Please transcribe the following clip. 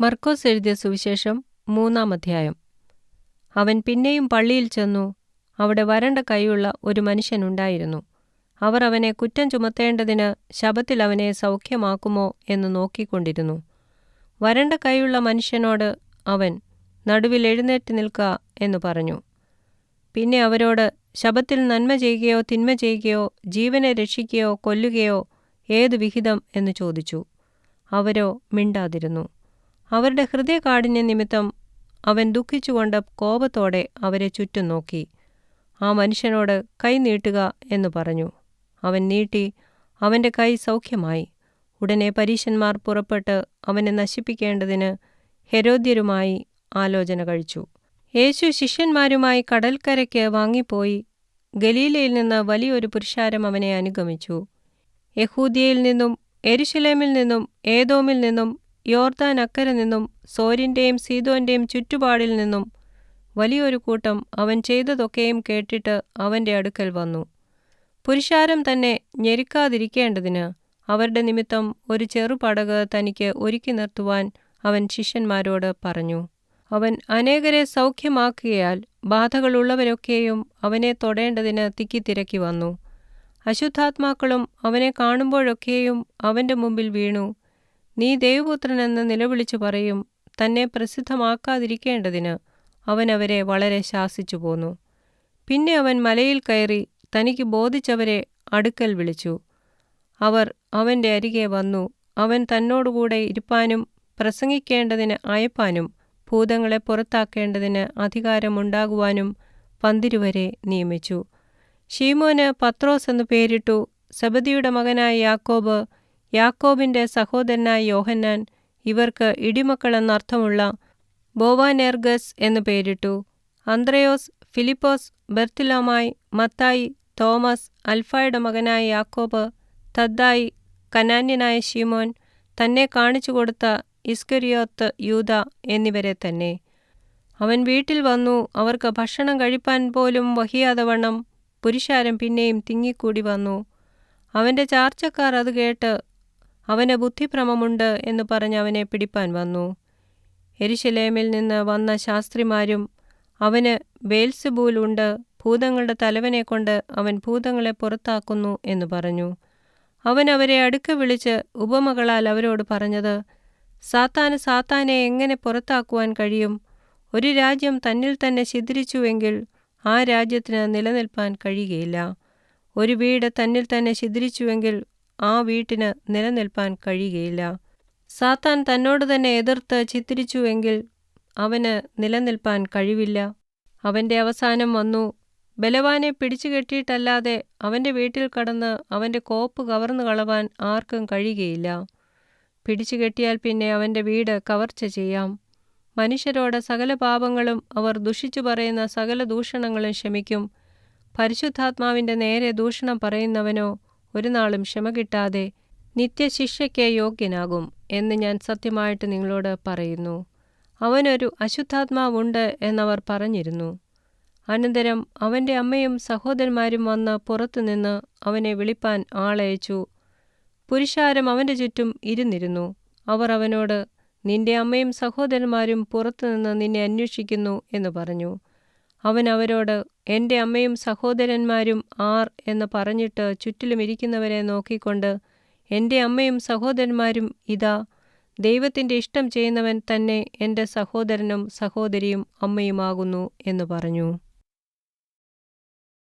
മർക്കോസ് എഴുതിയ സുവിശേഷം മൂന്നാം അധ്യായം. അവൻ പിന്നെയും പള്ളിയിൽ ചെന്നു. അവിടെ വരണ്ട കൈയുള്ള ഒരു മനുഷ്യനുണ്ടായിരുന്നു അവർ അവനെ കുറ്റം ചുമത്തേണ്ടതിന് ശബത്തിൽ അവനെ സൗഖ്യമാക്കുമോ എന്ന് നോക്കിക്കൊണ്ടിരുന്നു. വരണ്ട കൈയുള്ള മനുഷ്യനോട് അവൻ നടുവിൽ എഴുന്നേറ്റ് നിൽക്ക എന്ന് പറഞ്ഞു. പിന്നെ അവരോട് ശബത്തിൽ നന്മ ചെയ്യുകയോ തിന്മ ചെയ്യുകയോ ജീവനെ രക്ഷിക്കുകയോ കൊല്ലുകയോ ഏതു വിഹിതം? എന്ന് ചോദിച്ചു. അവരോ മിണ്ടാതിരുന്നു. അവരുടെ ഹൃദയകാഠിന്യ നിമിത്തം അവൻ ദുഃഖിച്ചുകൊണ്ട് കോപത്തോടെ അവരെ ചുറ്റും നോക്കി. ആ മനുഷ്യനോട് കൈ നീട്ടുക എന്ന് പറഞ്ഞു. അവൻ നീട്ടി അവന്റെ കൈ സൗഖ്യമായി. ഉടനെ പരീശന്മാർ പുറപ്പെട്ട് അവനെ നശിപ്പിക്കേണ്ടതിന് ഹെരോദ്യരുമായി ആലോചന കഴിച്ചു. യേശു ശിഷ്യന്മാരുമായി കടൽക്കരയ്ക്ക് വാങ്ങിപ്പോയി ഗലീലയിൽ നിന്ന് വലിയൊരു പുരുഷാരം അവനെ അനുഗമിച്ചു. യഹൂദിയയിൽ നിന്നും എരുശലേമിൽ നിന്നും ഏതോമിൽ നിന്നും യോർദാൻ അക്കരെ നിന്നും സോരിന്റെയും സീതോന്റെയും ചുറ്റുപാടിൽ നിന്നും വലിയൊരു കൂട്ടം അവൻ ചെയ്തതൊക്കെയും കേട്ടിട്ട് അവന്റെ അടുക്കൽ വന്നു. പുരുഷാരം തന്നെ ഞെരുക്കാതിരിക്കേണ്ടതിന് അവരുടെ നിമിത്തം ഒരു ചെറുപടക് തനിക്ക് ഒരുക്കി നിർത്തുവാൻ അവൻ ശിഷ്യന്മാരോട് പറഞ്ഞു. അവൻ അനേകരെ സൗഖ്യമാക്കുകയാൽ ബാധകളുള്ളവരൊക്കെയും അവനെ തൊടേണ്ടതിന് തിക്കിത്തിരക്കി വന്നു. അശുദ്ധാത്മാക്കളും അവനെ കാണുമ്പോഴൊക്കെയും അവന്റെ മുമ്പിൽ വീണു. നീ ദൈവപുത്രനെന്ന് നിലവിളിച്ചു പറയും തന്നെ പ്രസിദ്ധമാക്കാതിരിക്കേണ്ടതിന് അവൻ അവരെ വളരെ ശാസിച്ചു പോന്നു. പിന്നെ അവൻ മലയിൽ കയറി തനിക്ക് ബോധിച്ചവരെ അടുക്കൽ വിളിച്ചു. അവർ അവന്റെ അരികെ വന്നു. അവൻ തന്നോടുകൂടെ ഇരുപ്പാനും പ്രസംഗിക്കേണ്ടതിന് അയപ്പാനും ഭൂതങ്ങളെ പുറത്താക്കേണ്ടതിന് അധികാരമുണ്ടാകുവാനും പന്തിരുവരെ നിയമിച്ചു. ഷീമോന് പത്രോസ് എന്നു പേരിട്ടു സബദിയുടെ മകനായ യാക്കോബ് യാക്കോബിന്റെ സഹോദരനായ യോഹന്നാൻ ഇവർക്ക് ഇടിമക്കളെന്നർത്ഥമുള്ള ബോവാനെർഗസ് എന്നു പേരിട്ടു. അന്ത്രയോസ് ഫിലിപ്പോസ് ബർത്തിലോമായി മത്തായി തോമസ് അൽഫായുടെ മകനായ യാക്കോബ് തദ്ദായി കനാന്യനായ ഷീമോൻ തന്നെ കാണിച്ചു കൊടുത്ത ഇസ്കരിയോത്ത് യൂത എന്നിവരെ തന്നെ. അവൻ വീട്ടിൽ വന്നു അവർക്ക് ഭക്ഷണം കഴിപ്പാൻ പോലും വഹിയാതെ വണ്ണം പുരുഷാരം പിന്നെയും തിങ്ങിക്കൂടി വന്നു. അവന്റെ ചാർച്ചക്കാർ അത് കേട്ട് അവന് ബുദ്ധിഭ്രമമുണ്ട് എന്ന് പറഞ്ഞ് അവനെ പിടിപ്പാൻ വന്നു. എരിശിലേമിൽ നിന്ന് വന്ന ശാസ്ത്രിമാരും അവന് ബേൽസബൂൽ ഉണ്ട് ഭൂതങ്ങളുടെ തലവനെ കൊണ്ട് അവൻ ഭൂതങ്ങളെ പുറത്താക്കുന്നു എന്ന് പറഞ്ഞു. അവൻ അവരെ അടുക്ക വിളിച്ച് ഉപമകളാൽ അവരോട് പറഞ്ഞത് സാത്താന് സാത്താനെ എങ്ങനെ പുറത്താക്കുവാൻ കഴിയും? ഒരു രാജ്യം തന്നിൽ തന്നെ ഛിദ്രിച്ചുവെങ്കിൽ ആ രാജ്യത്തിന് നിലനിൽപ്പാൻ കഴിയുകയില്ല. ഒരു വീട് തന്നിൽ തന്നെ ഛിദ്രിച്ചുവെങ്കിൽ ആ വീട്ടിന് നിലനിൽപ്പാൻ കഴിയുകയില്ല. സാത്താൻ തന്നോട് തന്നെ എതിർത്ത് ചിത്തിരിച്ചുവെങ്കിൽ അവന് നിലനിൽപ്പാൻ കഴിവില്ല. അവന്റെ അവസാനം വന്നു. ബലവാനെ പിടിച്ചു കെട്ടിയിട്ടല്ലാതെ അവന്റെ വീട്ടിൽ കടന്ന് അവന്റെ കോപ്പ് കവർന്നു കളവാൻ ആർക്കും കഴിയുകയില്ല. പിടിച്ചു കെട്ടിയാൽ പിന്നെ അവന്റെ വീട് കവർച്ച ചെയ്യാം. മനുഷ്യരോട് സകല പാപങ്ങളും അവർ ദുഷിച്ചു പറയുന്ന സകല ദൂഷണങ്ങളും ക്ഷമിക്കും പരിശുദ്ധാത്മാവിന്റെ നേരെ ദൂഷണം പറയുന്നവനോ ഒരു നാളും ക്ഷമ കിട്ടാതെ നിത്യശിക്ഷയ്ക്ക് യോഗ്യനാകും എന്ന് ഞാൻ സത്യമായിട്ട് നിങ്ങളോട് പറയുന്നു. അവനൊരു അശുദ്ധാത്മാവുണ്ട് എന്നവർ പറഞ്ഞിരുന്നു. അനന്തരം അവന്റെ അമ്മയും സഹോദരന്മാരും വന്ന് പുറത്തുനിന്ന് അവനെ വിളിപ്പാൻ ആളയച്ചു. പുരുഷാരം അവന്റെ ചുറ്റും ഇരുന്നിരുന്നു. അവർ അവനോട് നിന്റെ അമ്മയും സഹോദരന്മാരും പുറത്തുനിന്ന് നിന്നെ അന്വേഷിക്കുന്നു എന്ന് പറഞ്ഞു. അവൻ അവരോട് എന്റെ അമ്മയും സഹോദരന്മാരും ആർ എന്ന് പറഞ്ഞിട്ട് ചുറ്റിലും ഇരിക്കുന്നവരെ നോക്കിക്കൊണ്ട് എന്റെ അമ്മയും സഹോദരന്മാരും ഇതാ. ദൈവത്തിന്റെ ഇഷ്ടം ചെയ്യുന്നവൻ തന്നെ എന്റെ സഹോദരനും സഹോദരിയും അമ്മയുമാകുന്നു എന്ന് പറഞ്ഞു.